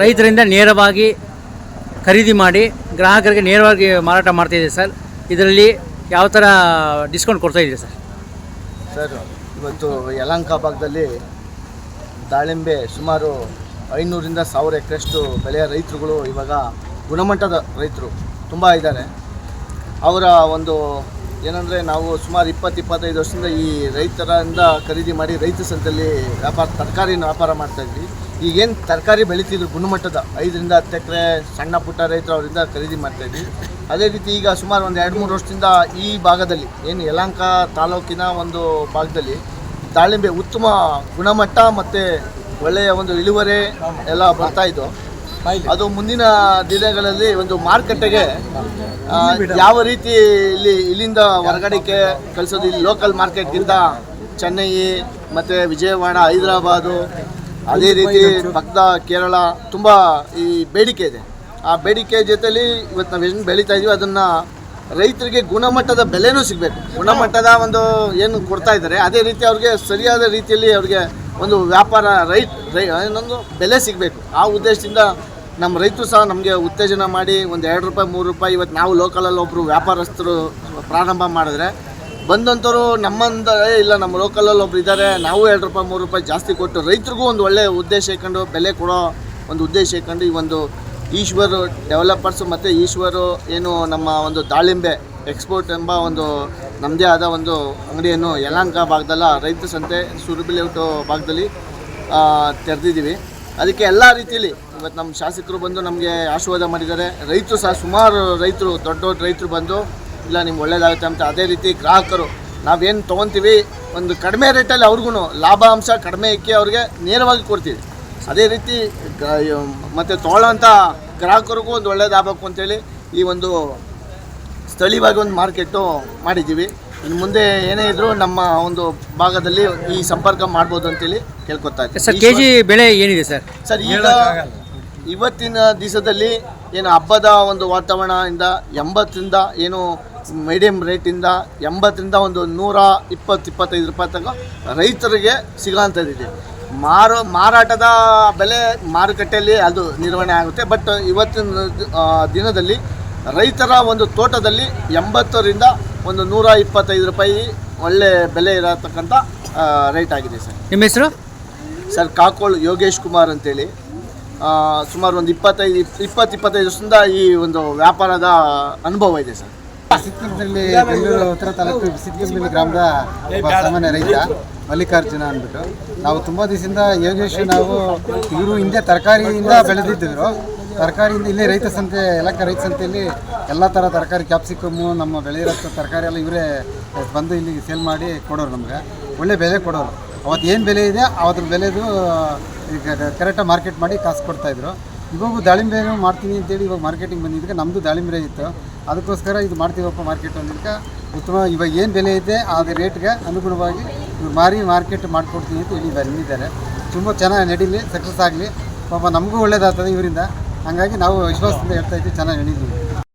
ರೈತರಿಂದ ನೇರವಾಗಿ ಖರೀದಿ ಮಾಡಿ ಗ್ರಾಹಕರಿಗೆ ನೇರವಾಗಿ ಮಾರಾಟ ಮಾಡ್ತಾಯಿದ್ದೀವಿ ಸರ್. ಇದರಲ್ಲಿ ಯಾವ ಥರ ಡಿಸ್ಕೌಂಟ್ ಕೊಡ್ತಾ ಇದೆ ಸರ್? ಸರ್, ಇವತ್ತು ಯಲಂಕ ಭಾಗದಲ್ಲಿ ದಾಳಿಂಬೆ ಸುಮಾರು ಐನೂರಿಂದ ಸಾವಿರ ಎಕರೆಷ್ಟು ಬೆಳೆಯ ರೈತರುಗಳು ಇವಾಗ ಗುಣಮಟ್ಟದ ರೈತರು ತುಂಬ ಇದ್ದಾರೆ. ಅವರ ಒಂದು ಏನಂದರೆ ನಾವು ಸುಮಾರು ಇಪ್ಪತ್ತು, ಇಪ್ಪತ್ತೈದು ವರ್ಷದಿಂದ ಈ ರೈತರಿಂದ ಖರೀದಿ ಮಾಡಿ ರೈತ ಸಂತೆಯಲ್ಲಿ ವ್ಯಾಪಾರ, ತರಕಾರಿನ ವ್ಯಾಪಾರ ಮಾಡ್ತಾಯಿದ್ವಿ ಈಗೇನು ತರಕಾರಿ ಬೆಳೀತಿದ್ರು ಗುಣಮಟ್ಟದ ಐದರಿಂದ ಹತ್ತು ಎಕರೆ ಸಣ್ಣ ಪುಟ್ಟ ರೈತರು ಅವರಿಂದ ಖರೀದಿ ಮಾಡ್ತಾಯಿದ್ವಿ ಅದೇ ರೀತಿ ಈಗ ಸುಮಾರು ಒಂದು ಎರಡು ಮೂರು ವರ್ಷದಿಂದ ಈ ಭಾಗದಲ್ಲಿ, ಏನು ಯಲಹಂಕ ತಾಲೂಕಿನ ಒಂದು ಭಾಗದಲ್ಲಿ ದಾಳಿಂಬೆ ಉತ್ತಮ ಗುಣಮಟ್ಟ ಮತ್ತು ಒಳ್ಳೆಯ ಒಂದು ಇಳುವರಿ ಎಲ್ಲ ಬರ್ತಾ ಇದ್ದು, ಅದು ಮುಂದಿನ ದಿನಗಳಲ್ಲಿ ಒಂದು ಮಾರುಕಟ್ಟೆಗೆ ಯಾವ ರೀತಿ ಇಲ್ಲಿ ಇಲ್ಲಿಂದ ಹೊರಗಡೆಗೆ ಕಳಿಸೋದು, ಇಲ್ಲಿ ಲೋಕಲ್ ಮಾರ್ಕೆಟ್ಗಿಂತ ಚೆನ್ನೈ ಮತ್ತು ವಿಜಯವಾಡ, ಹೈದರಾಬಾದು ಅದೇ ರೀತಿ ಭಕ್ತ ಕೇರಳ ತುಂಬ ಈ ಬೇಡಿಕೆ ಇದೆ. ಆ ಬೇಡಿಕೆ ಜೊತೆಲಿ ಇವತ್ತು ನಾವು ಏನು ಬೆಳೀತಾ ಇದೀವಿ, ಅದನ್ನು ರೈತರಿಗೆ ಗುಣಮಟ್ಟದ ಬೆಲೆನೂ ಸಿಗಬೇಕು. ಗುಣಮಟ್ಟದ ಒಂದು ಏನು ಕೊಡ್ತಾ ಇದ್ದಾರೆ, ಅದೇ ರೀತಿ ಅವ್ರಿಗೆ ಸರಿಯಾದ ರೀತಿಯಲ್ಲಿ ಅವ್ರಿಗೆ ಒಂದು ವ್ಯಾಪಾರ ರೈಟ್, ರೈ, ಏನೊಂದು ಬೆಲೆ ಸಿಗಬೇಕು. ಆ ಉದ್ದೇಶದಿಂದ ನಮ್ಮ ರೈತರು ಸಹ ನಮಗೆ ಉತ್ತೇಜನ ಮಾಡಿ ಒಂದು ಎರಡು ರೂಪಾಯಿ, ಮೂರು ರೂಪಾಯಿ ಇವತ್ತು ನಾವು ಲೋಕಲಲ್ಲಿ ಒಬ್ಬರು ವ್ಯಾಪಾರಸ್ಥರು ಪ್ರಾರಂಭ ಮಾಡಿದ್ರೆ ಬಂದಂಥವ್ರು ನಮ್ಮಂದ "ಏ, ಇಲ್ಲ ನಮ್ಮ ಲೋಕಲಲ್ಲಿ ಒಬ್ರು ಇದ್ದಾರೆ ನಾವು ಎರಡು ರೂಪಾಯಿ ಮೂರು ರೂಪಾಯಿ ಜಾಸ್ತಿ ಕೊಟ್ಟು ರೈತರಿಗೂ ಒಂದು ಒಳ್ಳೆಯ ಉದ್ದೇಶ ಇಟ್ಕೊಂಡು ಬೆಲೆ ಕೊಡೋ ಒಂದು ಉದ್ದೇಶ ಇಟ್ಕೊಂಡು ಈ ಒಂದು ಈಶ್ವರು ಡೆವಲಪರ್ಸು ಮತ್ತು ಈಶ್ವರು ಏನು ನಮ್ಮ ಒಂದು ದಾಳಿಂಬೆ ಎಕ್ಸ್ಪೋರ್ಟ್ ಎಂಬ ಒಂದು ನಮ್ಮದೇ ಆದ ಒಂದು ಅಂಗಡಿಯನ್ನು ಯಲಹಂಕ ಭಾಗದಲ್ಲ ರೈತ ಸಂತೆ ಸುರಬಿಲೇಔಟು ಭಾಗದಲ್ಲಿ ತೆರೆದಿದ್ದೀವಿ. ಅದಕ್ಕೆ ಎಲ್ಲ ರೀತಿಯಲ್ಲಿ ಇವತ್ತು ನಮ್ಮ ಶಾಸಕರು ಬಂದು ನಮಗೆ ಆಶೀರ್ವಾದ ಮಾಡಿದ್ದಾರೆ. ರೈತರು ಸಹ ಸುಮಾರು ರೈತರು ದೊಡ್ಡ ದೊಡ್ಡ ರೈತರು ಬಂದು ಇಲ್ಲ ನಿಮ್ಗೆ ಒಳ್ಳೇದಾಗುತ್ತೆ ಅಂತ ಅದೇ ರೀತಿ ಗ್ರಾಹಕರು ನಾವೇನು ತೊಗೊತೀವಿ ಒಂದು ಕಡಿಮೆ ರೇಟಲ್ಲಿ ಅವ್ರಿಗೂ ಲಾಭಾಂಶ ಕಡಿಮೆ ಇಕ್ಕಿ ಅವ್ರಿಗೆ ನೇರವಾಗಿ ಕೊಡ್ತೀವಿ. ಅದೇ ರೀತಿ ಮತ್ತು ತೊಗೊಳ್ಳೋಂಥ ಗ್ರಾಹಕರಿಗೂ ಒಂದು ಒಳ್ಳೇದಾಗಬೇಕು ಅಂತೇಳಿ ಈ ಒಂದು ಸ್ಥಳೀಯವಾಗಿ ಒಂದು ಮಾರ್ಕೆಟು ಮಾಡಿದ್ದೀವಿ. ಇನ್ನು ಮುಂದೆ ಏನೇ ಇದ್ರೂ ನಮ್ಮ ಒಂದು ಭಾಗದಲ್ಲಿ ಈ ಸಂಪರ್ಕ ಮಾಡ್ಬೋದು ಅಂತೇಳಿ ಕೇಳ್ಕೊತಾ ಇದ್ದೀವಿ ಸರ್ ಕೆ ಜಿ ಬೆಳೆ ಏನಿದೆ ಸರ್? ಸರ್ ಈಗ ಇವತ್ತಿನ ದಿವಸದಲ್ಲಿ ಏನು ಹಬ್ಬದ ಒಂದು ವಾತಾವರಣದಿಂದ ಎಂಬತ್ತರಿಂದ ಏನು ಮೀಡಿಯಂ ರೇಟಿಂದ ಎಂಬತ್ತರಿಂದ ಒಂದು ನೂರ ಇಪ್ಪತ್ತು ಇಪ್ಪತ್ತೈದು ರೂಪಾಯಿ ತನಕ ರೈತರಿಗೆ ಸಿಗುವಂಥದ್ದಿದೆ ಮಾರು ಮಾರಾಟದ ಬೆಲೆ ಮಾರುಕಟ್ಟೆಯಲ್ಲಿ ಅದು ನಿರ್ವಹಣೆ ಆಗುತ್ತೆ. ಬಟ್ ಇವತ್ತಿನ ದಿನದಲ್ಲಿ ರೈತರ ಒಂದು ತೋಟದಲ್ಲಿ ಎಂಬತ್ತರಿಂದ ಒಂದು ನೂರ ಇಪ್ಪತ್ತೈದು ರೂಪಾಯಿ ಒಳ್ಳೆ ಬೆಲೆ ಇರತಕ್ಕಂಥ ರೇಟ್ ಆಗಿದೆ ಸರ್. ನಿಮ್ಮ ಹೆಸರು? ಸರ್ ಕಾಕೋಳ್ ಯೋಗೇಶ್ ಕುಮಾರ್ ಅಂತೇಳಿ. ಸುಮಾರು ಒಂದು ಇಪ್ಪತ್ತೈದು ಇಪ್ಪತ್ತು ಇಪ್ಪತ್ತೈದು ವರ್ಷದಿಂದ ಈ ಒಂದು ವ್ಯಾಪಾರದ ಅನುಭವ ಇದೆ ಸರ್. ಸಿದ್ಧಗಂಗದಲ್ಲಿ ಬೆಂಗಳೂರು ಉತ್ತರ ತಾಲೂಕು ಸಿದ್ಧಗಂಗದಲ್ಲಿ ಗ್ರಾಮದ ಒಬ್ಬ ಸಾಮಾನ್ಯ ರೈತ, ಮಲ್ಲಿಕಾರ್ಜುನ ಅಂದ್ಬಿಟ್ಟು. ನಾವು ತುಂಬ ದಿವಸದಿಂದ ಯೋಗೇಶ್, ನಾವು ಇವರು ಹಿಂದೆ ತರಕಾರಿಯಿಂದ ಬೆಳೆದಿದ್ದರು ತರಕಾರಿಯಿಂದ ಇಲ್ಲೇ ರೈತ ಸಂತೆ ಎಲ್ಲಕ್ಕ ರೈತ ಸಂತೆಯಲ್ಲಿ ಎಲ್ಲ ಥರ ತರಕಾರಿ ಕ್ಯಾಪ್ಸಿಕಮ್ಮು ನಮ್ಮ ಬೆಳೆಯಿರೋ ತರಕಾರಿ ಎಲ್ಲ ಇವರೇ ಬಂದು ಇಲ್ಲಿ ಸೇಲ್ ಮಾಡಿ ಕೊಡೋರು ನಮಗೆ. ಒಳ್ಳೆ ಬೆಲೆ ಕೊಡೋರು. ಅವತ್ತು ಏನು ಬೆಲೆ ಇದೆ ಅವತ್ತು ಬೆಲೆದು ಈಗ ಕರೆಕ್ಟಾಗಿ ಮಾರ್ಕೆಟ್ ಮಾಡಿ ಕಾಸು ಕೊಡ್ತಾಯಿದ್ರು ಇವಾಗ ದಾಳಿಂಬೆ ಮಾಡ್ತೀನಿ ಅಂತೇಳಿ ಇವಾಗ ಮಾರ್ಕೆಟಿಂಗ್ ಬಂದಿದ್ದಕ್ಕೆ ನಮ್ಮದು ದಾಳಿಂಬೆ ಇತ್ತು. ಅದಕ್ಕೋಸ್ಕರ ಇದು ಮಾಡ್ತೀವಪ್ಪ ಮಾರ್ಕೆಟ್ ಅಂದಿದ್ದಕ್ಕೆ ಉತ್ತಮ, ಇವಾಗ ಏನು ಬೆಲೆ ಇದೆ ಅದು ರೇಟ್ಗೆ ಅನುಗುಣವಾಗಿ ಇವ್ರು ಮಾರಿ ಮಾರ್ಕೆಟ್ ಮಾಡಿಕೊಡ್ತೀನಿ ಅಂತ ಹೇಳಿ ಬಂದಿದ್ದಾರೆ. ತುಂಬ ಚೆನ್ನಾಗಿ ನಡೀಲಿ ಸಕ್ಸಸ್ ಆಗಲಿ. ಪಾಪ ನಮಗೂ ಒಳ್ಳೇದಾಗ್ತದೆ ಇವರಿಂದ. ಹಾಗಾಗಿ ನಾವು ವಿಶ್ವಾಸದಿಂದ ಹೇಳ್ತಾ ಇದ್ದೀವಿ, ಚೆನ್ನಾಗಿ ನಡೀಲಿ.